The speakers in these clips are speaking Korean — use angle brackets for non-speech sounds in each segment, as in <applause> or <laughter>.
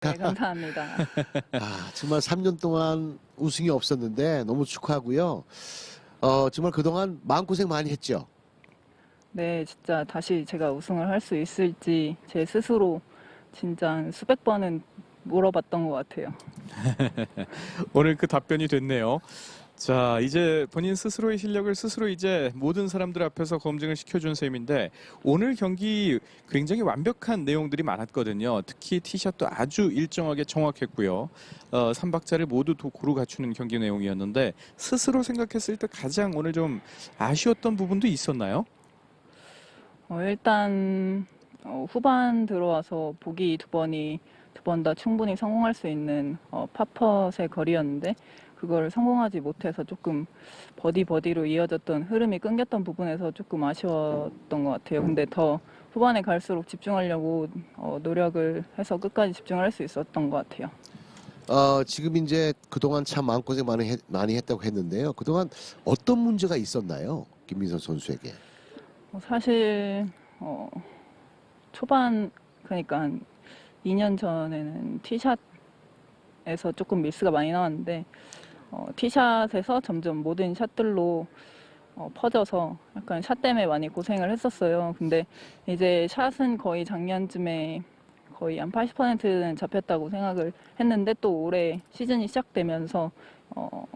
네, <laughs> 감사합니다. 아, 정말 3년 동안 우승이 없었는데 너무 축하하고요. 어, 정말 그동안 마음고생 많이 했죠. 네, 진짜 다시 제가 우승을 할 수 있을지 제 스스로 진짜 한 수백 번은 물어봤던 것 같아요. <laughs> 오늘 그 답변이 됐네요. 자, 이제 본인 스스로의 실력을 스스로 이제 모든 사람들 앞에서 검증을 시켜준 셈인데 오늘 경기 굉장히 완벽한 내용들이 많았거든요. 특히 티샷도 아주 일정하게 정확했고요. 어, 3박자를 모두 도 고루 갖추는 경기 내용이었는데 스스로 생각했을 때 가장 오늘 좀 아쉬웠던 부분도 있었나요? 어, 일단 어, 후반 들어와서 보기 두 번이 두 번 다 충분히 성공할 수 있는 어, 파펫의 거리였는데 그걸 성공하지 못해서 조금 버디 버디로 이어졌던 흐름이 끊겼던 부분에서 조금 아쉬웠던 것 같아요. 근데 더 후반에 갈수록 집중하려고 어, 노력을 해서 끝까지 집중을 할수 있었던 것 같아요. 어, 지금 이제 그동안 참 마음고생 많이, 했, 많이 했다고 했는데요. 그동안 어떤 문제가 있었나요? 김민선 선수에게. 어, 사실 어, 초반 그러니까 한 2년 전에는 티샷에서 조금 미스가 많이 나왔는데 어, 티샷에서 점점 모든 샷들로 어, 퍼져서 약간 샷 때문에 많이 고생을 했었어요. 근데 이제 샷은 거의 작년쯤에 거의 한 80%는 잡혔다고 생각을 했는데 또 올해 시즌이 시작되면서 어,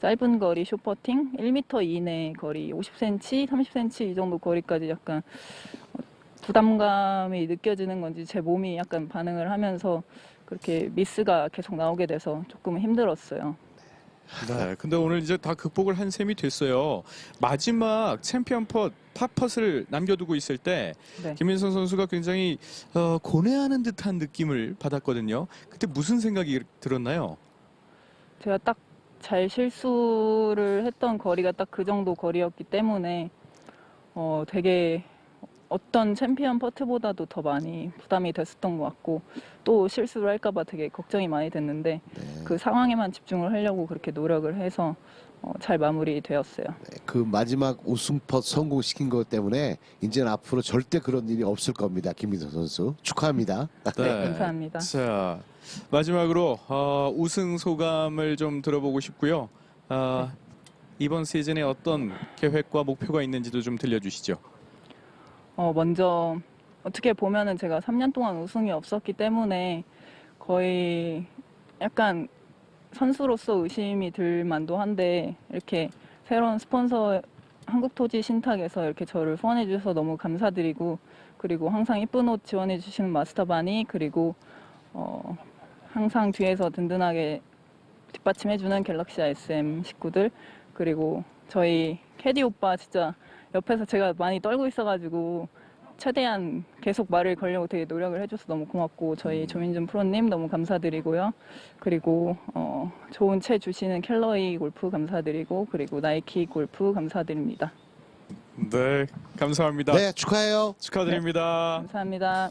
짧은 거리 쇼퍼팅 1m 이내 거리 50cm, 30cm 이 정도 거리까지 약간 어, 부담감이 느껴지는 건지 제 몸이 약간 반응을 하면서 그렇게 미스가 계속 나오게 돼서 조금 힘들었어요. 네. 근데 오늘 이제 다 극복을 한 셈이 됐어요. 마지막 챔피언 펫, 팝펫을 남겨두고 있을 때 네. 김민선 선수가 굉장히 어, 고뇌하는 듯한 느낌을 받았거든요. 그때 무슨 생각이 들었나요? 제가 딱 잘 실수를 했던 거리가 딱 그 정도 거리였기 때문에 어 되게 어떤 챔피언 퍼트보다도 더 많이 부담이 됐었던 것 같고 또 실수를 할까봐 되게 걱정이 많이 됐는데 네. 그 상황에만 집중을 하려고 그렇게 노력을 해서 어, 잘 마무리되었어요. 네, 그 마지막 우승 펫 성공시킨 것 때문에 이제는 앞으로 절대 그런 일이 없을 겁니다. 김민선 선수. 축하합니다. 네. 감사합니다. 자 마지막으로 어, 우승 소감을 좀 들어보고 싶고요. 어, 이번 시즌에 어떤 계획과 목표가 있는지도 좀 들려주시죠. 어, 먼저 어떻게 보면은 제가 3년 동안 우승이 없었기 때문에 거의 약간 선수로서 의심이 들 만도 한데 이렇게 새로운 스폰서 한국토지 신탁에서 이렇게 저를 후원해 주셔서 너무 감사드리고 그리고 항상 이쁜 옷 지원해 주시는 마스터 바니 그리고 어, 항상 뒤에서 든든하게 뒷받침해 주는 갤럭시 SM 식구들 그리고 저희 캐디 오빠 진짜 옆에서 제가 많이 떨고 있어가지고 최대한 계속 말을 걸려고 되게 노력을 해줘서 너무 고맙고 저희 조민준 프로님 너무 감사드리고요. 그리고 어, 좋은 채 주시는 켈러이 골프 감사드리고 그리고 나이키 골프 감사드립니다. 네 감사합니다. 네, 축하해요. 축하드립니다. 감사합니다.